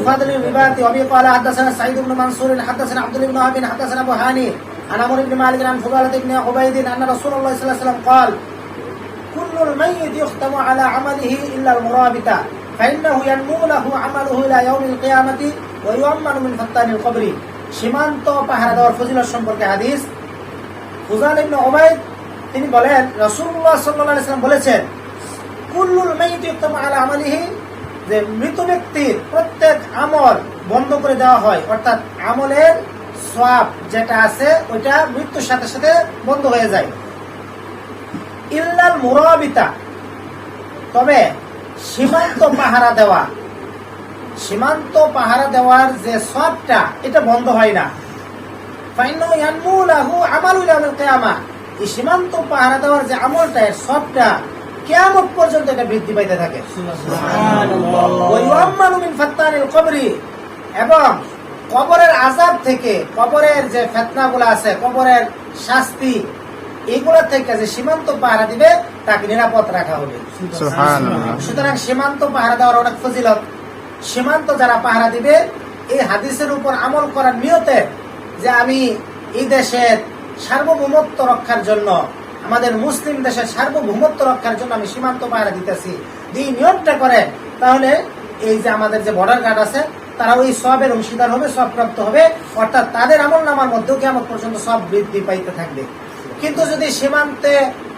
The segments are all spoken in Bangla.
فضل الرباط وابي قال حدثنا سعيد بن منصور حدثنا عبد الله بن وهب حدثنا ابو هاني عن عمرو بن مالك عن فضالة بن عبيد ان رسول الله صلى الله عليه وسلم قال كل الميت يختم على عمله الا المرابطة فانه ينمو له عمله الى يوم القيامة ويؤمن من فتان القبر সীমান্ত পাহারা দেওয়ার ফজিলত সম্পর্কে হাদিস ফুজাল ইবনে উবাইদ তিনি বলেন রাসূলুল্লাহ সাল্লাল্লাহু আলাইহি সাল্লাম বলেছেন কুল্লুল মাইয়িত ইউক্তামু আলা আমালিহি যে মৃত ব্যক্তির প্রত্যেক আমল বন্ধ করে দেওয়া হয়, অর্থাৎ আমলের সওয়াব যেটা আছে, ওইটা মৃত্যুর সাথে সাথে বন্ধ হয়ে যায়। ইল্লাল মুরাবিতা, তবে সীমান্ত পাহারা দেওয়া। সীমান্ত পাহারা দেওয়ার যে সবটা এটা বন্ধ হয় না। এই সীমান্ত পাহারা দেওয়ার যে আমলটা সবটা কিয়ামত পর্যন্ত এটা বৃদ্ধি পাইতে থাকে। এবং কবরের আযাব থেকে কবরের যে ফিতনাগুলো আছে কবরের শাস্তি এগুলা থেকে যে সীমান্ত পাহারা দিবে তাকে নিরাপদ রাখা হবে। সুতরাং সীমান্ত পাহারা দেওয়ার অনেক ফজিলত। সীমান্ত যারা পাহারা দিবে এই হাদিসের উপর আমল করার নিয়তে যে আমি এই দেশের সার্বভৌমত্ব রক্ষার জন্য আমাদের মুসলিম দেশের সার্বভৌমত্ব রক্ষার জন্য আমি সীমান্ত পাহারা দিতেছি। এই নিয়মটা করে তাহলে এই যে আমাদের যে বর্ডার গার্ড আছে, তারা ওই সবের অংশীদার হবে সব প্রাপ্ত হবে। অর্থাৎ তাদের আমল নামার মধ্যেও কেমন পর্যন্ত সব বৃদ্ধি পাইতে থাকবে। কিন্তু যদি সীমান্তে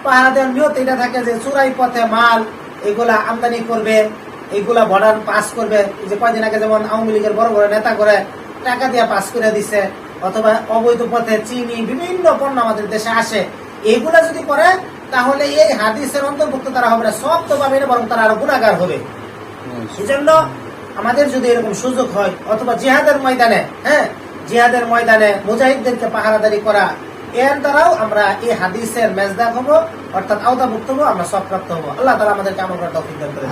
পাহারা দেওয়ার নিয়ত এটা থাকে যে চুরাই পথে মাল, এগুলা আমদানি করবে এইগুলা বর্ডার পাস করবে। যে কয়দিন আগে যেমন আওয়ামী লীগের বড় বড় নেতা করে টাকা দিয়ে পাস করে দিছে, অথবা অবৈধ পথে চিনি, বিভিন্ন পণ্য আমাদের দেশে আসে। এইগুলা যদি করে তাহলে এই হাদিসের অন্তর্ভুক্ত তারা হবে না। সব তো পাবে না বরং তারা আরও গুণাগার হবে। সেজন্য আমাদের যদি এরকম সুযোগ হয় অথবা জিহাদের ময়দানে হ্যাঁ জিহাদের ময়দানে মুজাহিদদেরকে পাহারাদারি করা এর দ্বারাও আমরা এই হাদিসের মেজদাক হব অর্থাৎ আওতাভুক্ত হব আমরা সব প্রাপ্ত হব। আল্লাহ তারা আমাদেরকে আমল করার তৌফিক দান করে